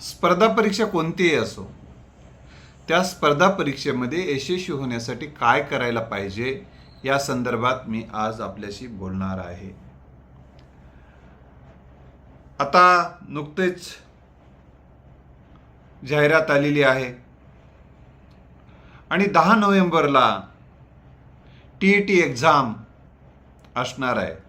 स्पर्धा परीक्षा कोणतीही असो त्या स्पर्धा परीक्षेमध्ये यशस्वी होण्यासाठी काय करायला पाहिजे या संदर्भात मी आज आपल्याशी बोलणार आहे. आता नुकतेच जाहिरात आलेली आहे. आणि दहा नोव्हेंबरला टी ई टी एक्झाम असणार आहे.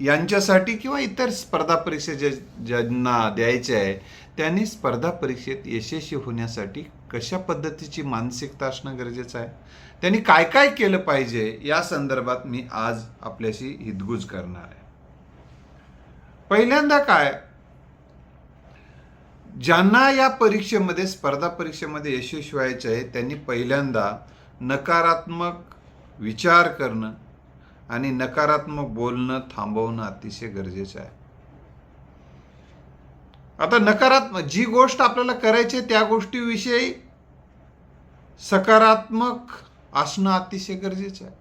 यांच्यासाठी किंवा इतर स्पर्धा परीक्षा ज्यांना द्यायचे आहे त्यांनी स्पर्धा परीक्षेत यशस्वी होण्यासाठी कशा पद्धतीची मानसिकता असणं गरजेचं आहे? त्यांनी काय काय केलं पाहिजे? या संदर्भात मी आज आपल्याशी हितगुज करणार आहे. पहिल्यांदा काय? ज्यांना या परीक्षेमध्ये स्पर्धा परीक्षेमध्ये यशस्वी व्हायचे आहे त्यांनी पहिल्यांदा नकारात्मक विचार करणं आणि नकारात्मक बोलणं थांबवणं अतिशय गरजेचं आहे. आता नकारात्मक जी गोष्ट आपल्याला करायची आहे त्या गोष्टीविषयी सकारात्मक असणं अतिशय गरजेचं आहे.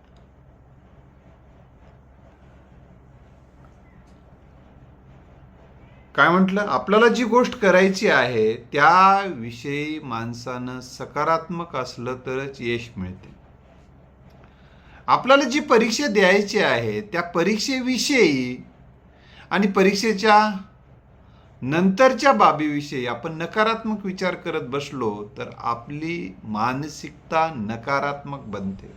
काय म्हटलं? आपल्याला जी गोष्ट करायची आहे त्याविषयी माणसानं सकारात्मक असलं तरच यश मिळते. आपल्याला जी परीक्षा द्यायची आहे त्या परीक्षेविषयी आणि परीक्षेच्या नंतरच्या बाबीविषयी आपण नकारात्मक विचार करत बसलो तर आपली मानसिकता नकारात्मक बनते.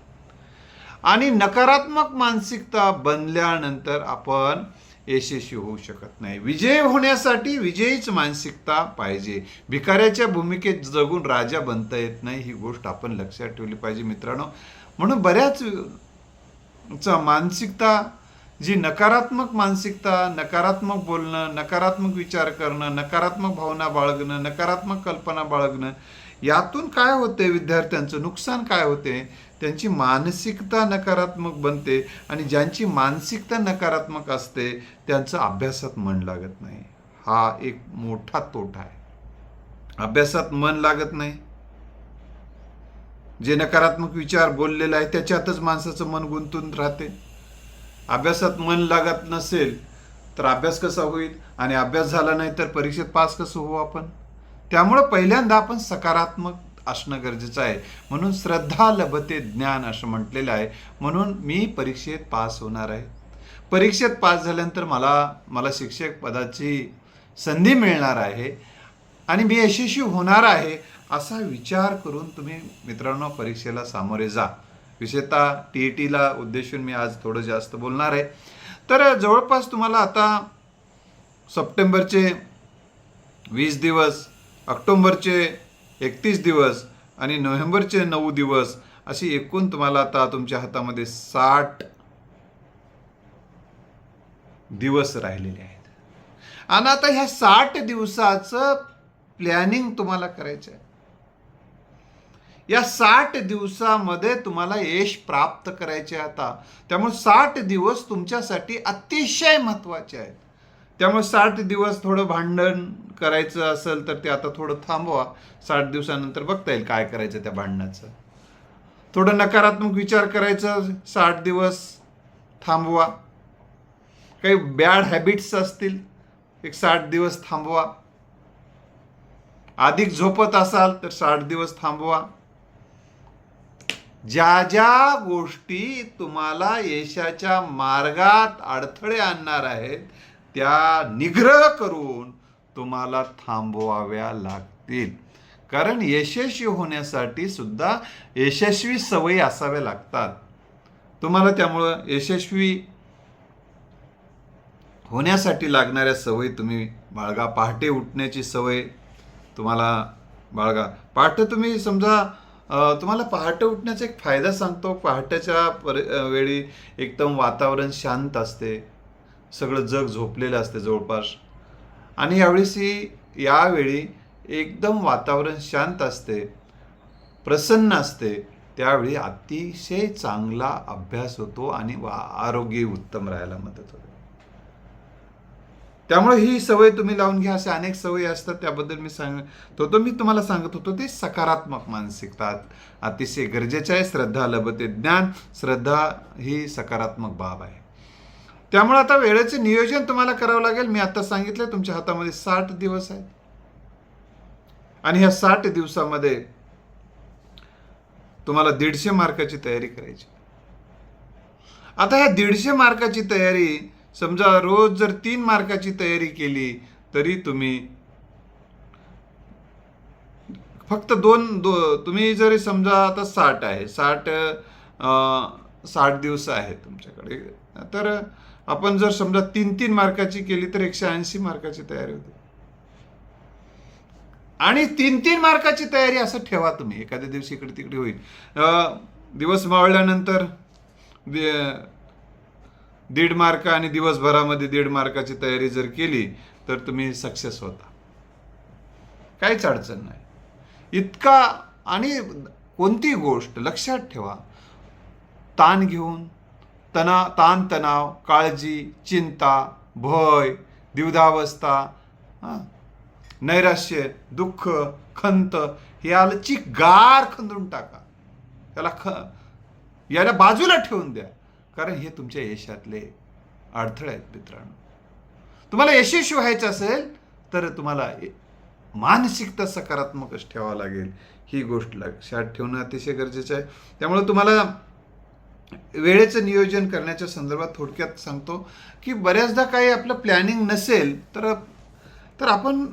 आणि नकारात्मक मानसिकता बनल्यानंतर आपण यशस्वी होऊ शकत नाही. विजय होण्यासाठी विजयीच मानसिकता पाहिजे. भिकाऱ्याच्या भूमिकेत जगून राजा बनता येत नाही ही गोष्ट आपण लक्षात ठेवली पाहिजे मित्रांनो. म्हणून बऱ्याच चा मानसिकता जी नकारात्मक मानसिकता नकारात्मक बोलणं नकारात्मक विचार करणं नकारात्मक भावना बाळगणं नकारात्मक कल्पना बाळगणं यातून काय होते विद्यार्थ्यांचं? नुकसान काय होते? त्यांची मानसिकता नकारात्मक बनते आणि ज्यांची मानसिकता नकारात्मक असते त्यांचं अभ्यासात मन लागत नाही. हा एक मोठा तोटा आहे. अभ्यासात मन लागत नाही. जे नकारात्मक विचार बोललेला आहे त्याच्यातच माणसाचं मन गुंतून राहते. अभ्यासात मन लागत नसेल तर अभ्यास कसा होईल? आणि अभ्यास झाला नाही तर परीक्षेत पास कसं होऊ आपण? त्यामुळं पहिल्यांदा आपण सकारात्मक असणं गरजेचं आहे. म्हणून श्रद्धा लभते ज्ञान असं म्हटलेलं आहे. म्हणून मी परीक्षेत पास होणार आहे. परीक्षेत पास झाल्यानंतर मला मला शिक्षक पदाची संधी मिळणार आहे. आणि मी यशस्वी होणार आहे असा विचार करून तुम्ही मित्रांनो परीक्षेला सामोरे जा. विशेषतः टी ई टीला उद्देशून मी आज थोडं जास्त बोलणार आहे. तर जवळपास तुम्हाला आता सप्टेंबरचे वीस दिवस ऑक्टोंबरचे एकतीस दिवस आणि नोव्हेंबरचे नऊ दिवस अशी एकूण तुम्हाला आता तुमच्या हातामध्ये साठ दिवस राहिलेले आहेत. आणि आता ह्या साठ दिवसाचं प्लॅनिंग तुम्हाला करायचं आहे या साठ दिवसामध्ये तुम्हाला यश प्राप्त करायचे आता. त्यामुळे साठ दिवस तुमच्यासाठी अतिशय महत्त्वाचे आहेत. त्यामुळे साठ दिवस थोडं भांडण करायचं असेल तर ते आता थोडं थांबवा. साठ दिवसानंतर बघता येईल काय करायचं त्या भांडणाचं. थोडं नकारात्मक विचार करायचं साठ दिवस थांबवा. काही बॅड हॅबिट्स असतील एक साठ दिवस थांबवा. अधिक झोपत असाल तर साठ दिवस थांबवा. ज्या ज्या गोष्टी तुम्हाला यशाच्या मार्गात अडथळे आणणार आहेत त्या निग्रह करून तुम्हाला थांबवाव्या लागतील. कारण यशस्वी होण्यासाठी सुद्धा यशस्वी सवयी असाव्या लागतात. तुम्हाला त्यामुळं यशस्वी होण्यासाठी लागणाऱ्या सवयी तुम्ही बाळगा पहाटे उठण्याची सवय तुम्हाला बाळगा. पहाटे तुम्ही समजा तुम्हाला पहाटे उठण्याचा एक फायदा सांगतो. पहाटेच्या पर वेळी एकदम वातावरण शांत असते. सगळं जग झोपलेलं असते जवळपास. आणि यावेळेस ही यावेळी एकदम वातावरण शांत असते. प्रसन्न असते. त्यावेळी अतिशय चांगला अभ्यास होतो आणि वा- आरोग्य उत्तम राहायला मदत होते. त्यामुळे ही सवय तुम्ही लावून घ्या अशा अनेक सवयी असतात त्याबद्दल मी सांगत होतो मी तुम्हाला सांगत होतो ते सकारात्मक मानसिकता अतिशय गरजेचे आहे श्रद्धा लभते ज्ञान श्रद्धा ही सकारात्मक बाब आहे. त्यामुळे आता वेळेचे नियोजन तुम्हाला करावं लागेल. मी आता सांगितलं तुमच्या हातामध्ये साठ दिवस आहेत. आणि ह्या साठ दिवसामध्ये तुम्हाला दीडशे मार्काची तयारी करायची. आता ह्या दीडशे मार्काची तयारी समजा रोज जर तीन मार्काची तयारी केली तरी तुम्ही फक्त दोन दो तुम्ही जरी समजा आता साठ आहे साठ साठ दिवस आहे तुमच्याकडे. तर आपण जर समजा तीन तीन मार्काची केली तर एकशे ऐंशी मार्काची तयारी होते. आणि तीन तीन मार्काची तयारी असं ठेवा तुम्ही. एखाद्या दिवशी इकडे तिकडे होईल दिवस मावळल्यानंतर दीड मार्क आणि दिवसभरामध्ये दीड मार्काची तयारी जर केली तर तुम्ही सक्सेस होता. काहीच अडचण नाही. इतका आणि कोणती गोष्ट लक्षात ठेवा. ताण घेऊन तना ताणतणाव काळजी चिंता भय द्विधावस्था नैराश्य दुःख खंत याची गार खंदून टाका. त्याला ख याला बाजूला ठेवून द्या. कारण हे तुमच्या यशातले अडथळे आहेत मित्रांनो. तुम्हाला यशस्वी व्हायचं असेल तर तुम्हाला ए- मानसिकता सकारात्मकच ठेवावं लागेल. ही गोष्ट लक्षात ठेवणं अतिशय गरजेचं आहे. त्यामुळे तुम्हाला वेळेचं नियोजन करण्याच्या संदर्भात थोडक्यात सांगतो की बऱ्याचदा काही आपलं प्लॅनिंग नसेल तर तर आपण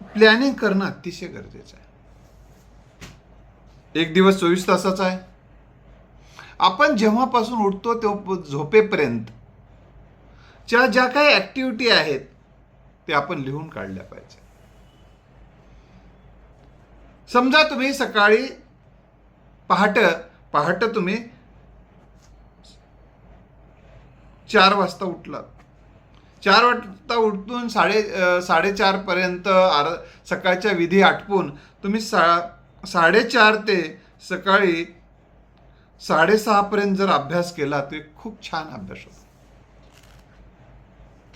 प्लॅनिंग करणं अतिशय गरजेचं आहे. एक दिवस चोवीस तासाचा आहे. आपण जेव्हापासून उठतो तेव्हा झोपेपर्यंत ज्या ज्या काही ॲक्टिव्हिटी आहेत ते आपण लिहून काढल्या पाहिजे. समजा तुम्ही सकाळी पहाट पहाट तुम्ही चार वाजता उठलात. चार वाजता उठून साडे साडेचारपर्यंत आर सकाळच्या विधी आटपून तुम्ही सा साडेचार ते सकाळी साडेसहापर्यंत जर अभ्यास केला तर खूप छान अभ्यास होतो.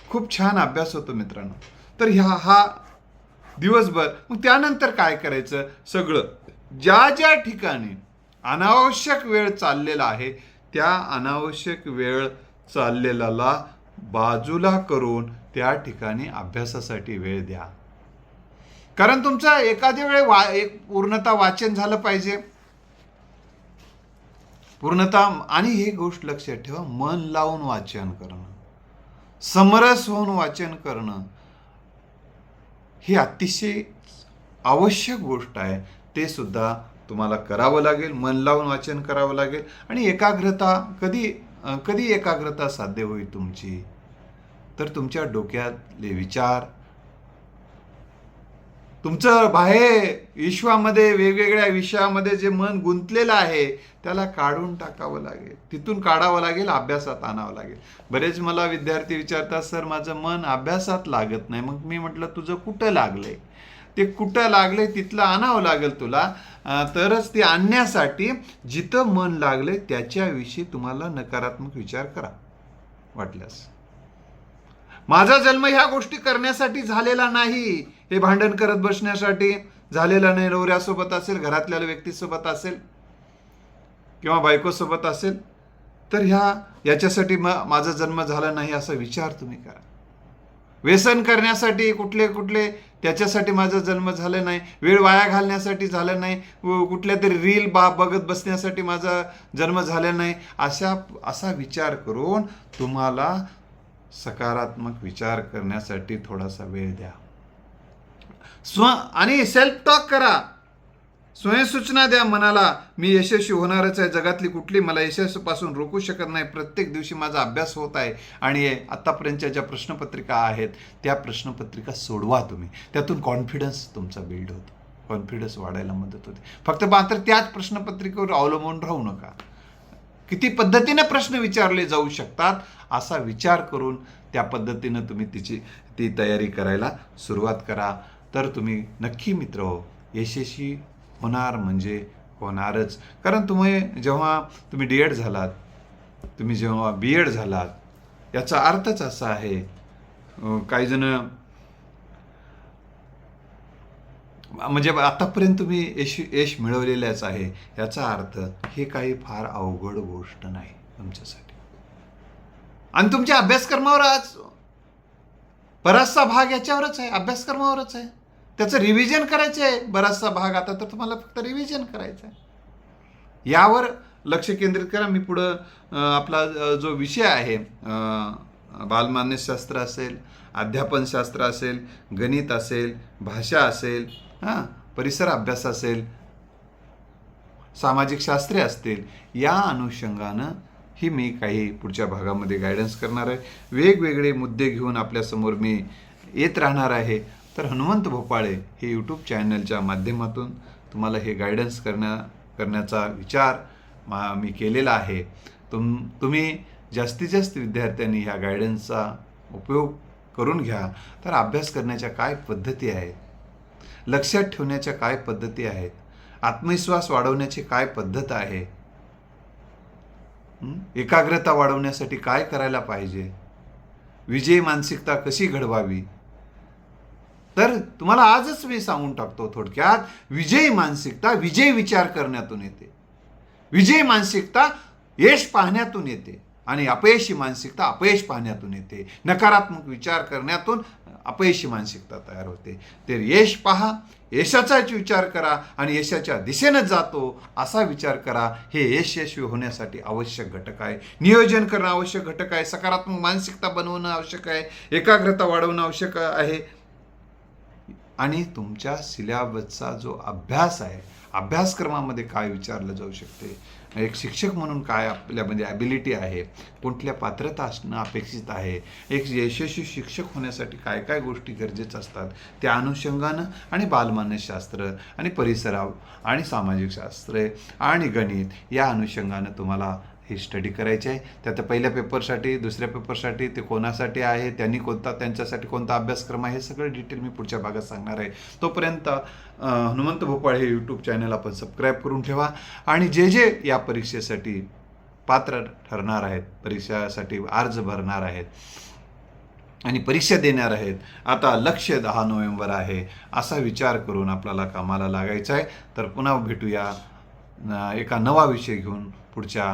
खूप छान अभ्यास होतो मित्रांनो. तर ह्या हा दिवसभर मग त्यानंतर काय करायचं? सगळं. ज्या ज्या ठिकाणी अनावश्यक वेळ चाललेला आहे त्या अनावश्यक वेळ चाललेल्याला बाजूला करून त्या ठिकाणी अभ्यासासाठी वेळ द्या. कारण तुमचं एखाद्या वेळे वा एक पूर्णता वाचन झालं पाहिजे. पूर्णता आणि ही गोष्ट लक्षात ठेवा मन लावून वाचन करणं. समरस होऊन वाचन करणं ही अतिशय आवश्यक गोष्ट आहे. ते सुद्धा तुम्हाला करावं लागेल मन लावून वाचन करावं लागेल आणि एकाग्रता कधी कधी एकाग्रता साध्य होईल तुमची? तर तुमच्या डोक्यातले विचार तुमचं बाहेर विश्वामध्ये वेगवेगळ्या विषयामध्ये जे मन गुंतलेलं आहे त्याला काढून टाकावं लागेल. तिथून काढावं लागेल अभ्यासात आणावं लागेल. बरेच मला विद्यार्थी विचारतात सर माझं मन अभ्यासात लागत नाही. मग मी म्हटलं तुझं कुठं लागलंय? ते कुठं लागलंय तिथलं आणावं लागेल तुला. तरच ते आणण्यासाठी जिथं मन लागलंय त्याच्याविषयी तुम्हाला नकारात्मक विचार करा वाटल्यास. माझा जन्म ह्या गोष्टी करण्यासाठी झालेला नाही. हे भांडण करत बसण्यासाठी झालेला नाही. नवऱ्यासोबत असेल घरातल्या व्यक्तीसोबत असेल किंवा बायकोसोबत असेल तर ह्या याच्यासाठी म माझा जन्म झाला नाही असा विचार तुम्ही करा. व्यसन करण्यासाठी कुठले कुठले त्याच्यासाठी माझा जन्म झाला नाही. वेळ वाया घालण्यासाठी झाला नाही. व कुठल्या तरी रील बा बघत बसण्यासाठी माझा जन्म झाला नाही. अशा असा विचार करून तुम्हाला सकारात्मक विचार करण्यासाठी थोडासा वेळ द्या. स्व आणि सेल्फ टॉक करा. स्वयंसूचना द्या मनाला. मी यशस्वी होणारच आहे. जगातली कुठली मला यशस्वीपासून रोखू शकत नाही. प्रत्येक दिवशी माझा अभ्यास होत आहे. आणि आत्तापर्यंतच्या ज्या प्रश्नपत्रिका आहेत त्या प्रश्नपत्रिका सोडवा तुम्ही. त्यातून कॉन्फिडन्स तुमचा बिल्ड होतो. कॉन्फिडन्स वाढायला मदत होते. फक्त मात्र त्याच प्रश्नपत्रिकेवर अवलंबून राहू नका. किती पद्धतीने प्रश्न विचारले जाऊ शकतात असा विचार करून त्या पद्धतीनं तुम्ही तिची ती तयारी करायला सुरुवात करा. तर तुम्ही नक्की मित्र हो. यशस्वी होणार म्हणजे होणारच. कारण तुम्ही जेव्हा तुम्ही डी एड झालात तुम्ही जेव्हा बी एड झालात याचा अर्थच असा आहे काही जण म्हणजे आतापर्यंत तुम्ही यश यश मिळवलेलंच आहे याचा अर्थ हे काही फार अवघड गोष्ट नाही तुमच्यासाठी. आणि तुमच्या अभ्यासक्रमावर आज बराचसा भाग याच्यावरच आहे अभ्यासक्रमावरच आहे. त्याचं रिव्हिजन करायचं आहे बराचसा भाग. आता तर तुम्हाला फक्त रिव्हिजन करायचं आहे यावर लक्ष केंद्रित करा. मी पुढं आपला जो विषय आहे बालमान्यशास्त्र असेल अध्यापनशास्त्र असेल गणित असेल भाषा असेल हां परिसर अभ्यास असेल सामाजिक शास्त्रे असतील या अनुषंगानं ही मी काही पुढच्या भागामध्ये गायडन्स करणार आहे. वेगवेगळे मुद्दे घेऊन आपल्यासमोर मी येत राहणार आहे. तर हनुमंत भोपाळे हे यूट्यूब चॅनलच्या माध्यमातून तुम्हाला हे गायडन्स करण्या करण्याचा विचार मा मी केलेला आहे. तुम तुम्ही जास्तीत जास्त विद्यार्थ्यांनी ह्या गायडन्सचा उपयोग करून घ्या. तर अभ्यास करण्याच्या काय पद्धती आहेत? लक्षात ठेवण्याच्या काय पद्धती आहेत? आत्मविश्वास वाढवण्याची काय पद्धत आहे? एकाग्रता वाढवण्यासाठी काय करायला पाहिजे? विजयी मानसिकता कशी घडवावी? तर तुम्हाला आजच मी सांगून टाकतो थोडक्यात विजयी मानसिकता विजय विचार करण्यातून येते. विजयी मानसिकता यश पाहण्यातून येते आणि अपयशी मानसिकता अपयश पाहण्यातून येते. नकारात्मक विचार करण्यातून अपयशी मानसिकता तयार होते. तर यश पहा यशाचाच विचार करा आणि यशाच्या दिशेनं जातो असा विचार करा. हे यश यशस्वी होण्यासाठी आवश्यक घटक आहे. नियोजन करणं आवश्यक घटक आहे. सकारात्मक मानसिकता बनवणं आवश्यक आहे. एकाग्रता वाढवणं आवश्यक आहे. आणि तुमच्या सिलेबसचा जो अभ्यास आहे अभ्यासक्रमामध्ये काय विचारलं जाऊ शकते? एक शिक्षक म्हणून काय आपल्यामध्ये ॲबिलिटी आहे? कुठल्या पात्रता असणं अपेक्षित आहे? एक यशस्वी शिक्षक होण्यासाठी काय काय गोष्टी गरजेच्या असतात? त्या अनुषंगानं आणि बालमानसशास्त्र आणि परिसराव आणि सामाजिक शास्त्र आणि गणित या अनुषंगानं तुम्हाला ही स्टडी करायची आहे. त्यात पहिल्या पेपरसाठी दुसऱ्या पेपरसाठी ते कोणासाठी आहे त्यांनी कोणता त्यांच्यासाठी कोणता अभ्यासक्रम आहे हे सगळं डिटेल मी पुढच्या भागात सांगणार आहे. तोपर्यंत हनुमंत भोपाळ हे यूट्यूब चॅनल आपण सबस्क्राईब करून ठेवा. आणि जे जे या परीक्षेसाठी पात्र ठरणार आहेत परीक्षासाठी अर्ज भरणार आहेत आणि परीक्षा देणार आहेत आता लक्ष दहा नोव्हेंबर आहे असा विचार करून आपल्याला कामाला लागायचा आहे. तर पुन्हा भेटूया एका नवा विषय घेऊन पुढच्या